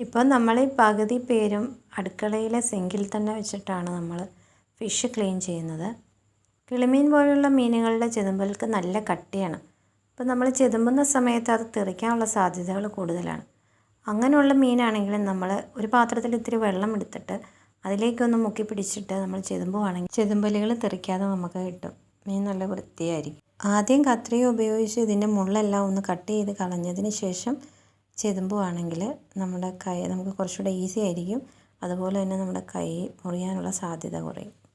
ഇപ്പോൾ നമ്മൾ ഈ പകുതി പേരും അടുക്കളയിലെ സിങ്കിൽ തന്നെ വെച്ചിട്ടാണ് നമ്മൾ ഫിഷ് ക്ലീൻ ചെയ്യുന്നത്. കിളിമീൻ പോലുള്ള മീനുകളുടെ ചെതുമ്പൽക്ക് നല്ല കട്ടിയാണ്. അപ്പോൾ നമ്മൾ ചെതുമ്പുന്ന സമയത്ത് അത് തെറിക്കാനുള്ള സാധ്യതകൾ കൂടുതലാണ്. അങ്ങനെയുള്ള മീനാണെങ്കിൽ നമ്മൾ ഒരു പാത്രത്തിൽ ഇത്തിരി വെള്ളം എടുത്തിട്ട് അതിലേക്കൊന്ന് മുക്കി പിടിച്ചിട്ട് നമ്മൾ ചെതുമ്പുവാണെങ്കിൽ ചെതുമ്പലുകൾ തെറിക്കാതെ നമുക്ക് കിട്ടും. മീൻ നല്ല വൃത്തിയായിരിക്കും. ആദ്യം കത്രിക ഉപയോഗിച്ച് ഇതിന്റെ മുള്ളെല്ലാം ഒന്ന് കട്ട് ചെയ്ത് കളഞ്ഞതിന് ശേഷം ചെതുമ്പുവാണെങ്കിൽ നമ്മുടെ കൈ നമുക്ക് കുറച്ചുകൂടെ ഈസി ആയിരിക്കും. അതുപോലെ തന്നെ നമ്മുടെ കൈ മുറിയാനുള്ള സാധ്യത കുറയും.